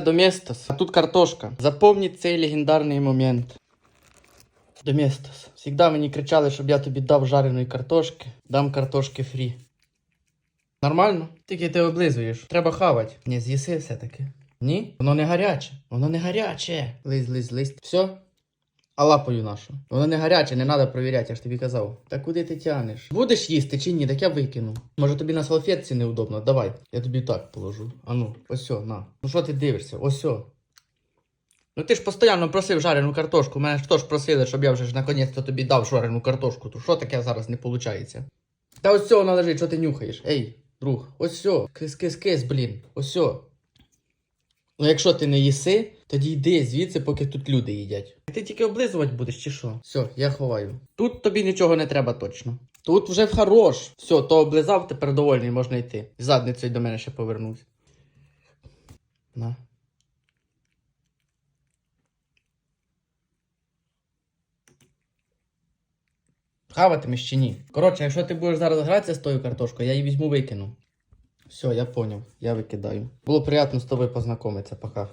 Доместос. А тут картошка. Запомни цей легендарний момент. Доместос. Всегда мені кричали, щоб я тобі дав жареної картошки. Дам картошки фрі. Нормально? Тільки ти облизуєш. Треба хавати. Ні, з'їси все-таки. Ні? Воно не гаряче. Воно не гаряче. Лиз, лиз, лиз. Все? А лапою нашу. Воно не гаряче, не треба провіряти, я ж тобі казав. Та куди ти тянеш? Будеш їсти чи ні? Так я викину. Може тобі на салфетці неудобно? Давай, я тобі так положу. Ану, ось на. Ну що ти дивишся? Ось. Ну ти ж постійно просив жарену картошку. Мене ж теж просили, щоб я вже ж наконець-то тобі дав жарену картошку. То що таке зараз не виходить? Та ось вона лежить, що ти нюхаєш? Ей, друг, ось все. Кис, кис, кис, блін. Ось. Ну, якщо ти не їси, тоді йди звідси, поки тут люди їдять. Ти тільки облизувати будеш чи що? Все, я ховаю. Тут тобі нічого не треба точно. Тут вже хорош. Все, то облизав, тепер довольний, можна йти. Задницею до мене ще повернусь. На. Хаватимеш чи ні? Коротше, якщо ти будеш зараз гратися з тою картошкою, я її візьму викину. Все, я поняв, я викидаю. Було приємно з тобою познайомитися, пока.